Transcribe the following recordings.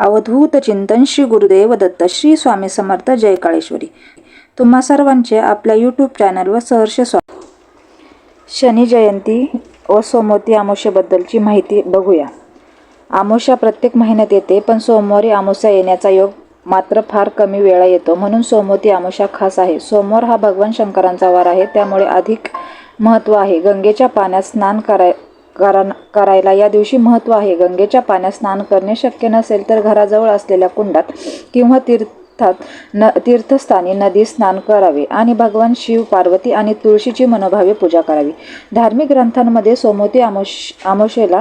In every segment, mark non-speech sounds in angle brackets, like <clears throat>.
अवधूत चिंतन श्री गुरुदेव दत्त श्री स्वामी समर्थ जय काळेश्वरी. तुम्हा सर्वांचे आपल्या यूट्यूब चॅनलवर सहर्ष स्वागत. शनी जयंती व सोमवती आमोशेबद्दलची माहिती बघूया. आमोशा प्रत्येक महिन्यात येते पण सोमवारी आमोशा येण्याचा योग मात्र फार कमी वेळा येतो. म्हणून सोमवती आमोशा खास आहे. सोमवार हा भगवान शंकरांचा वार आहे त्यामुळे अधिक महत्त्व आहे. गंगेच्या पाण्यात स्नान कराय करा करायला या दिवशी महत्त्व आहे. गंगेच्या पाण्यात स्नान करणे शक्य नसेल तर घराजवळ असलेल्या कुंडात किंवा तीर्थात न तीर्थस्थानी नदी स्नान करावे आणि भगवान शिव पार्वती आणि तुळशीची मनोभावे पूजा करावी. धार्मिक ग्रंथांमध्ये सोमवती आमोश आमोशेला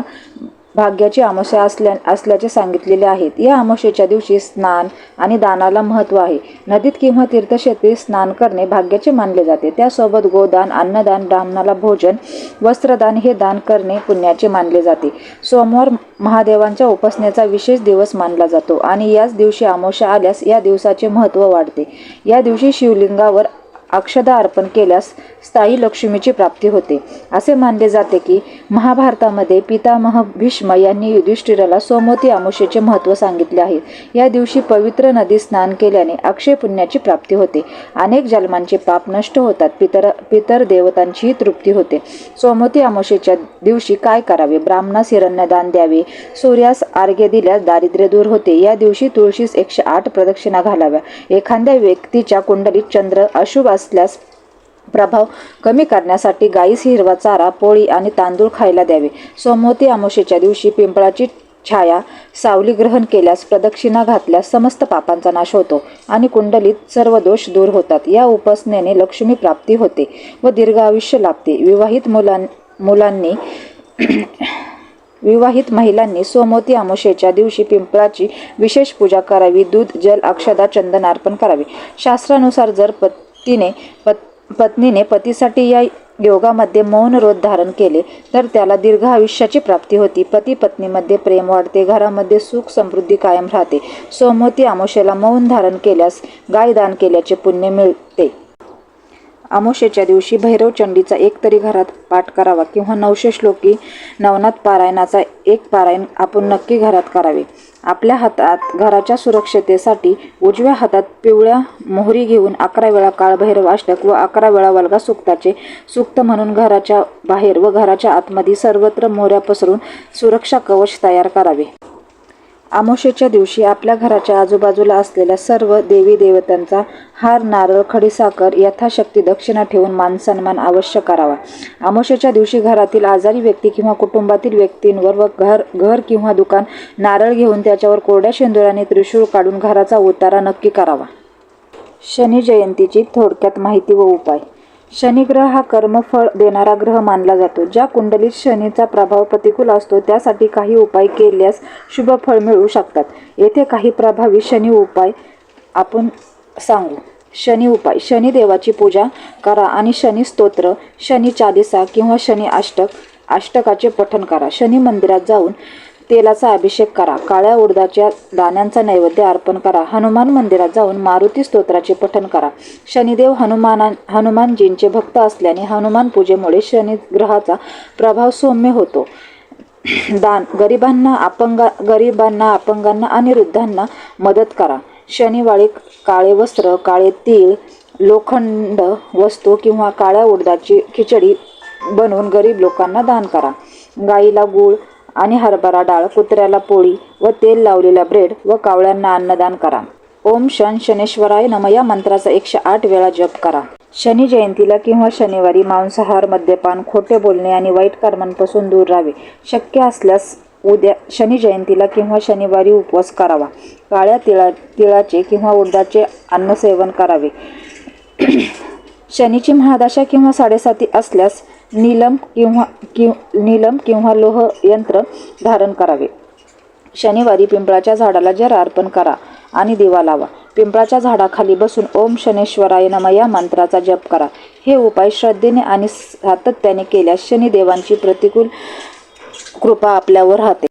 भाग्याची अमावस्या असल्या असल्याचे सांगितलेले आहेत. या अमावस्येच्या दिवशी स्नान आणि दानाला महत्त्व आहे. नदीत किंवा तीर्थक्षेत्री स्नान करणे भाग्याचे मानले जाते. त्यासोबत गोदान अन्नदान ब्राह्मणाला भोजन वस्त्रदान हे दान करणे पुण्याचे मानले जाते. सोमवार महादेवांच्या उपासनेचा विशेष दिवस मानला जातो आणि याच दिवशी अमावस्या आल्यास या दिवसाचे महत्त्व वाढते. या दिवशी शिवलिंगावर अक्षदा अर्पण केल्यास स्थायी लक्ष्मीची प्राप्ती होते. असे मानले जाते की महाभारतामध्ये पितामह भीष्म यांनी युधिष्ठिराला सोमवती अमावस्येचे महत्त्व सांगितले आहे. या दिवशी पवित्र नदी स्नान केल्याने अक्षय पुण्याची प्राप्ती होते. अनेक जन्मांचे पाप नष्ट होतात. पितर पितर देवतांचीही तृप्ती होते. सोमवती अमावस्येच्या दिवशी काय करावे? ब्राह्मणास हिरण्यदान द्यावे. सूर्यास आर्घ्य दिल्यास दारिद्र्य दूर होते. या दिवशी तुळशीस एकशे आठ प्रदक्षिणा घालाव्या. एखाद्या व्यक्तीच्या कुंडलीत चंद्र अशुभ असल्यास प्रभाव कमी करण्यासाठी गाईस हिरवा चारा पोळी आणि तांदूळ खायला द्यावे. सोमवती अमावस्येच्या दिवशी पिंपळाची छाया सावली ग्रहण केल्यास प्रदक्षिणा घातल्यास समस्त पापांचा नाश होतो आणि कुंडलीत सर्व दोष दूर होतात. या उपासनेने लक्ष्मी प्राप्ती होते व दीर्घ आयुष्य लाभते. विवाहित मुलां मुलांनी <clears throat> विवाहित महिलांनी सोमवती अमावस्येच्या दिवशी पिंपळाची विशेष पूजा करावी. दूध जल अक्षदा चंदन अर्पण करावे. शास्त्रानुसार जर पतीने पत पत्नीने पतीसाठी या योगामध्ये मौन रोध धारण केले तर त्याला दीर्घ आयुष्याची प्राप्ती होती. पती पत्नीमध्ये प्रेम वाढते घरामध्ये सुख समृद्धी कायम राहते. सोमवती आमोशेला मौन धारण केल्यास गाय दान केल्याचे पुण्य मिळते. आमोशेच्या दिवशी भैरव चंडीचा एक तरी घरात पाठ करावा किंवा नवशे श्लोकी नवनाथ पारायणाचा एक पारायण आपण नक्की घरात करावे. आपल्या हातात घराच्या सुरक्षतेसाठी उजव्या हातात पिवळ्या मोहरी घेऊन अकरा वेळा काळभैरव अष्टक व अकरा वेळा वल्गा सुक्ताचे सुक्त म्हणून घराच्या बाहेर व घराच्या आतमध्ये सर्वत्र मोऱ्या पसरून सुरक्षा कवच तयार करावे. अमावस्येच्या दिवशी आपल्या घराच्या आजूबाजूला असलेल्या सर्व देवी देवतांचा हार नारळ खडीसाखर यथाशक्ती दक्षिणा ठेवून मानसन्मान अवश्य करावा. अमावस्येच्या दिवशी घरातील आजारी व्यक्ती किंवा कुटुंबातील व्यक्तींवर व घर घर किंवा दुकान नारळ घेऊन त्याच्यावर कोरड्या शेंदुराने त्रिशूळ काढून घराचा उतारा नक्की करावा. शनी जयंतीची थोडक्यात माहिती व उपाय. शनिग्रह हा कर्मफळ देणारा ग्रह मानला जातो ज्या कुंडलीत शनीचा प्रभाव प्रतिकूल असतो त्यासाठी काही उपाय केल्यास शुभ फळ मिळू शकतात. येथे काही प्रभावी शनी उपाय आपण सांगू. शनी उपाय शनिदेवाची पूजा करा आणि शनी स्तोत्र शनी चालिसा किंवा शनी अष्टक अष्टकाचे पठण करा. शनी मंदिरात जाऊन तेलाचा अभिषेक करा. काळ्या उडदाच्या दाण्यांचा नैवेद्य अर्पण करा. हनुमान मंदिरात जाऊन मारुती स्तोत्राचे पठण करा. शनिदेव हनुमाना हनुमानजींचे भक्त असल्याने हनुमान पूजेमुळे शनिग्रहाचा प्रभाव सौम्य होतो. दान गरिबांना अपंगा गरिबांना अपंगांना आणि वृद्धांना मदत करा. शनिवारी काळे वस्त्र काळे तीळ लोखंड वस्तू किंवा काळ्या उडदाची खिचडी बनवून गरीब लोकांना दान करा. गाईला गूळ आणि हरभरा डाळ कुत्र्याला पोळी व तेल लावलेला ब्रेड व कावळ्यांना अन्नदान करा. ओम शन शनेश्वराय नम. या मंत्राचा एकशे आठ वेळा जप करा. शनी जयंतीला किंवा शनिवारी मांसाहार मद्यपान खोटे बोलणे आणि वाईट कर्मांपासून दूर राहावे. शक्य असल्यास उद्या शनी जयंतीला किंवा शनिवारी उपवास करावा. काळ्या तिळा तिळाचे किंवा उडदाचे अन्नसेवन करावे. <clears throat> शनीची महादशा किंवा साडेसाती असल्यास नीलम किंवा कि नीलम किंवा लोह यंत्र धारण करावे. शनिवारी पिंपळाच्या झाडाला जर अर्पण करा आणि दिवा लावा. पिंपळाच्या झाडाखाली बसून ओम शनेश्वराय नम या मंत्राचा जप करा. हे उपाय श्रद्धेने आणि सातत्याने केल्यास शनिदेवांची प्रतिकूल कृपा आपल्यावर राहते.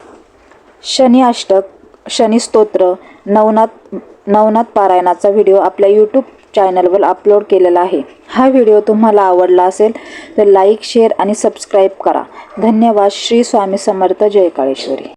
शनी अष्टक शनी स्तोत्र नवनाथ नवनाथ पारायणाचा व्हिडिओ आपल्या यूट्यूब चॅनलवर अपलोड केलेला आहे. हा व्हिडिओ तुम्हाला आवडला असेल तर लाईक शेअर आणि सबस्क्राईब करा. धन्यवाद. श्री स्वामी समर्थ. जय काळेश्वरी.